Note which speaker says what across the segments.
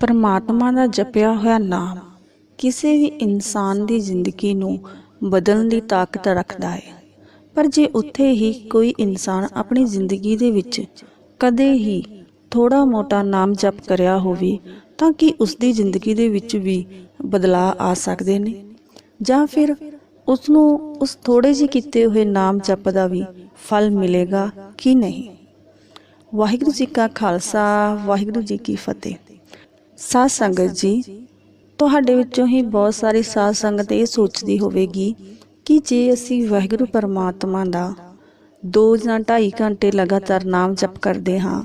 Speaker 1: ਪਰਮਾਤਮਾ ਦਾ ਜਪਿਆ ਹੋਇਆ ਨਾਮ ਕਿਸੇ ਵੀ ਇਨਸਾਨ ਦੀ ਜ਼ਿੰਦਗੀ ਨੂੰ ਬਦਲਣ ਦੀ ਤਾਕਤ ਰੱਖਦਾ ਹੈ। ਪਰ ਜੇ ਉੱਥੇ ਹੀ ਕੋਈ ਇਨਸਾਨ ਆਪਣੀ ਜ਼ਿੰਦਗੀ ਦੇ ਵਿੱਚ ਕਦੇ ਹੀ ਥੋੜਾ ਮੋਟਾ ਨਾਮ ਜਪ ਕਰਿਆ ਹੋਵੇ, ਤਾਂ ਕਿ ਉਸ ਦੀ ਜ਼ਿੰਦਗੀ ਦੇ ਵਿੱਚ ਵੀ ਬਦਲਾਅ ਆ ਸਕਦੇ ਨੇ? ਜਾਂ ਫਿਰ ਉਸ ਨੂੰ ਉਸ ਥੋੜੇ ਜਿਹੇ ਕੀਤੇ ਹੋਏ ਨਾਮ ਜਪ ਦਾ ਵੀ ਫਲ ਮਿਲੇਗਾ ਕਿ ਨਹੀਂ? ਵਾਹਿਗੁਰੂ ਜੀ ਕਾ ਖਾਲਸਾ, ਵਾਹਿਗੁਰੂ ਜੀ ਕੀ ਫਤਿਹ। ਸਾਧ ਸੰਗਤ ਜੀ, ਤੁਹਾਡੇ ਵਿੱਚੋਂ ਹੀ ਬਹੁਤ ਸਾਰੀ ਸਾਧ ਸੰਗਤ ਇਹ ਸੋਚਦੀ ਹੋਵੇਗੀ ਕਿ ਜੇ ਅਸੀਂ ਵਾਹਿਗੁਰੂ ਪਰਮਾਤਮਾ ਦਾ 2 ਜਾਂ 2.5 ਘੰਟੇ ਲਗਾਤਾਰ ਨਾਮ ਜਪ ਕਰਦੇ ਹਾਂ,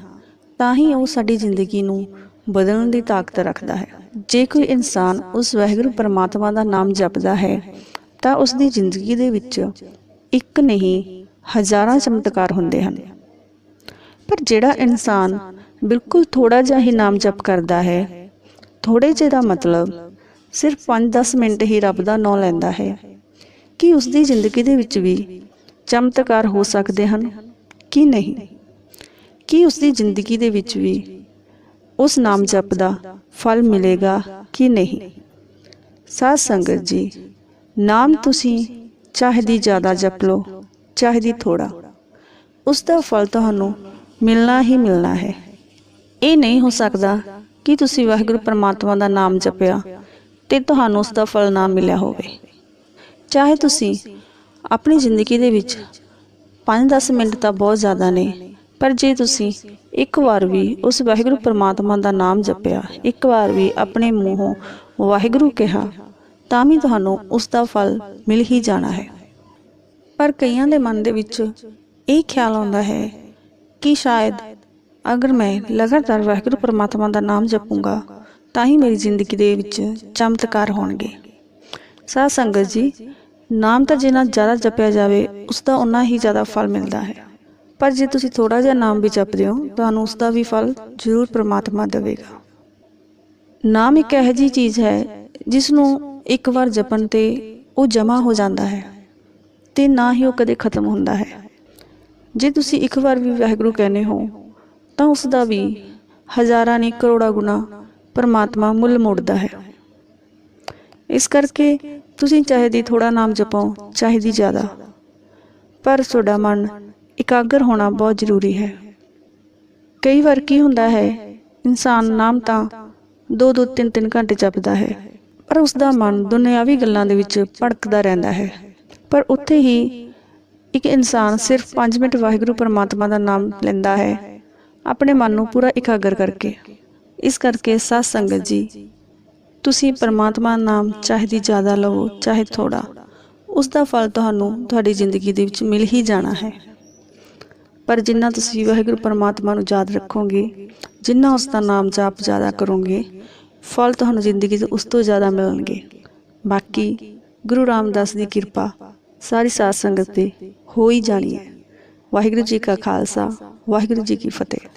Speaker 1: ਤਾਂ ਹੀ ਉਹ ਸਾਡੀ ਜ਼ਿੰਦਗੀ ਨੂੰ ਬਦਲਣ ਦੀ ਤਾਕਤ ਰੱਖਦਾ ਹੈ। ਜੇ ਕੋਈ ਇਨਸਾਨ ਉਸ ਵਾਹਿਗੁਰੂ ਪਰਮਾਤਮਾ ਦਾ ਨਾਮ ਜਪਦਾ ਹੈ, ਤਾਂ ਉਸ ਦੀ ਜ਼ਿੰਦਗੀ ਦੇ ਵਿੱਚ ਇੱਕ ਨਹੀਂ, ਹਜ਼ਾਰਾਂ ਚਮਤਕਾਰ ਹੁੰਦੇ ਹਨ। ਪਰ ਜਿਹੜਾ ਇਨਸਾਨ ਬਿਲਕੁਲ ਥੋੜਾ ਜਿਹਾ ਹੀ ਨਾਮ ਜਪ ਕਰਦਾ ਹੈ ਥੋੜੇ ਜਿਹੇ ਦਾ ਮਤਲਬ ਸਿਰਫ 5-10 ਮਿੰਟ ਹੀ ਰੱਬ ਦਾ ਨਾਮ ਲੈਂਦਾ ਹੈ। ਕਿ ਉਸ ਦੀ ਜ਼ਿੰਦਗੀ ਦੇ ਵਿੱਚ ਵੀ ਚਮਤਕਾਰ ਹੋ ਸਕਦੇ ਹਨ? ਕਿ ਨਹੀਂ? ਕਿ ਉਸ ਦੀ ਜ਼ਿੰਦਗੀ ਦੇ ਵਿੱਚ ਵੀ ਉਸ ਨਾਮ ਜਪ ਦਾ ਫਲ ਮਿਲੇਗਾ ਕਿ ਨਹੀਂ? ਸਾਧ ਸੰਗਤ ਜੀ, ਨਾਮ ਤੁਸੀਂ ਚਾਹੇ ਦੀ ਜ਼ਿਆਦਾ ਜਪ ਲਓ ਚਾਹੇ ਦੀ ਥੋੜਾ ਉਸ ਦਾ ਫਲ ਤੁਹਾਨੂੰ ਮਿਲਣਾ ਹੀ ਮਿਲਣਾ ਹੈ। ਇਹ ਨਹੀਂ ਹੋ ਸਕਦਾ ਕਿ ਤੁਸੀਂ ਵਾਹਿਗੁਰੂ ਪਰਮਾਤਮਾ ਦਾ ਨਾਮ ਜਪਿਆ ਤੇ ਤੁਹਾਨੂੰ ਉਸ ਦਾ ਫਲ ਨਾ ਮਿਲਿਆ ਹੋਵੇ? ਚਾਹੇ ਤੁਸੀਂ ਆਪਣੀ ਜ਼ਿੰਦਗੀ ਦੇ ਵਿੱਚ 5-10 ਮਿੰਟ ਤਾਂ ਬਹੁਤ ਜ਼ਿਆਦਾ ਨੇ, ਪਰ ਜੇ ਤੁਸੀਂ ਇੱਕ ਵਾਰ ਵੀ ਉਸ ਵਾਹਿਗੁਰੂ ਪਰਮਾਤਮਾ ਦਾ ਨਾਮ ਜਪਿਆ, ਇੱਕ ਵਾਰ ਵੀ ਆਪਣੇ ਮੂੰਹੋਂ ਵਾਹਿਗੁਰੂ ਕਿਹਾ, ਤਾਂ ਵੀ ਤੁਹਾਨੂੰ ਉਸ ਦਾ ਫਲ ਮਿਲ ਹੀ ਜਾਣਾ ਹੈ। ਪਰ ਕਈਆਂ ਦੇ ਮਨ ਦੇ ਵਿੱਚ ਇਹ ਖਿਆਲ ਆਉਂਦਾ ਹੈ ਕਿ ਸ਼ਾਇਦ ਅਗਰ ਮੈਂ ਲਗਾਤਾਰ ਵਾਹਿਗੁਰੂ ਪਰਮਾਤਮਾ ਦਾ ਨਾਮ ਜਪੂੰਗਾ, ਤਾਂ ਹੀ ਮੇਰੀ ਜ਼ਿੰਦਗੀ ਦੇ ਵਿੱਚ ਚਮਤਕਾਰ ਹੋਣਗੇ। ਸਾਧ ਸੰਗਤ ਜੀ, ਨਾਮ ਤਾਂ ਜਿੰਨਾ ਜ਼ਿਆਦਾ ਜਪਿਆ ਜਾਵੇ, ਉਸ ਦਾ ਉਨਾ ਹੀ ਜ਼ਿਆਦਾ ਫਲ ਮਿਲਦਾ ਹੈ। ਪਰ ਜੇ ਤੁਸੀਂ ਥੋੜਾ ਜਿਹਾ ਨਾਮ ਵੀ ਜਪਦੇ ਹੋ, ਤੁਹਾਨੂੰ ਉਸ ਦਾ ਵੀ ਫਲ ਜ਼ਰੂਰ ਪ੍ਰਮਾਤਮਾ ਦੇਵੇਗਾ। ਨਾਮ ਇੱਕ ਇਹੋ ਜਿਹੀ ਚੀਜ਼ ਹੈ, ਜਿਸ ਨੂੰ ਇੱਕ ਵਾਰ ਜਪਣ ਤੇ ਉਹ ਜਮਾ ਹੋ ਜਾਂਦਾ ਹੈ ਤੇ ਨਾ ਹੀ ਉਹ ਕਦੇ ਖਤਮ ਹੁੰਦਾ ਹੈ। ਜੇ ਤੁਸੀਂ ਇੱਕ ਵਾਰ ਵੀ ਵਾਹਿਗੁਰੂ ਕਹਿੰਦੇ ਹੋ ਤਾਂ ਉਸ ਦਾ ਵੀ ਹਜ਼ਾਰਾਂ ਨਹੀਂ ਕਰੋੜਾਂ ਗੁਣਾ ਪਰਮਾਤਮਾ ਮੁੱਲ ਮੋੜਦਾ ਹੈ। ਇਸ ਕਰਕੇ ਤੁਸੀਂ ਚਾਹੇ ਦੀ ਥੋੜਾ ਨਾਮ ਜਪੋ, ਚਾਹੇ ਦੀ ਜ਼ਿਆਦਾ। ਪਰ ਤੁਹਾਡਾ ਮਨ ਇਕਾਗਰ ਹੋਣਾ ਬਹੁਤ ਜ਼ਰੂਰੀ ਹੈ। ਕਈ ਵਾਰ ਕੀ ਹੁੰਦਾ ਹੈ, ਇਨਸਾਨ ਨਾਮ ਤਾਂ 2-2 3-3 ਘੰਟੇ ਜਪਦਾ ਹੈ, ਪਰ ਉਸ ਦਾ ਮਨ ਦੁਨਿਆਵੀ ਗੱਲਾਂ ਦੇ ਵਿੱਚ ਭੜਕਦਾ ਰਹਿੰਦਾ ਹੈ। ਪਰ ਉੱਥੇ ਹੀ ਇੱਕ ਇਨਸਾਨ ਸਿਰਫ 5 ਮਿੰਟ ਵਾਹਿਗੁਰੂ ਪਰਮਾਤਮਾ ਦਾ ਨਾਮ ਲੈਂਦਾ ਹੈ। ਆਪਣੇ ਮਨ ਨੂੰ ਪੂਰਾ ਇਕਾਗਰ ਕਰਕੇ। ਇਸ ਕਰਕੇ ਸਾਧ ਸੰਗਤ ਜੀ, ਤੁਸੀਂ ਪਰਮਾਤਮਾ ਨਾਮ ਚਾਹੇ ਦੀ ਜ਼ਿਆਦਾ ਲਵੋ, ਚਾਹੇ ਥੋੜਾ ਉਸ ਦਾ ਫਲ ਤੁਹਾਨੂੰ ਤੁਹਾਡੀ ਜ਼ਿੰਦਗੀ ਦੇ ਵਿੱਚ ਮਿਲ ਹੀ ਜਾਣਾ ਹੈ। ਪਰ ਜਿੰਨਾ ਤੁਸੀਂ ਵਾਹਿਗੁਰੂ ਪਰਮਾਤਮਾ ਨੂੰ ਯਾਦ ਰੱਖੋਗੇ, ਜਿੰਨਾ ਉਸ ਦਾ ਨਾਮ ਜਾਪ ਜ਼ਿਆਦਾ ਕਰੋਗੇ, ਫਲ ਤੁਹਾਨੂੰ ਜ਼ਿੰਦਗੀ 'ਚ ਉਸ ਤੋਂ ਜ਼ਿਆਦਾ ਮਿਲਣਗੇ। ਬਾਕੀ ਗੁਰੂ ਰਾਮਦਾਸ ਦੀ ਕਿਰਪਾ ਸਾਰੀ ਸਾਧ ਸੰਗਤ ਤੇ ਹੋ ਹੀ ਜਾਣੀ ਹੈ। ਵਾਹਿਗੁਰੂ ਜੀ ਕਾ ਖਾਲਸਾ ਵਾਹਿਗੁਰੂ ਜੀ ਕੀ ਫਤਿਹ।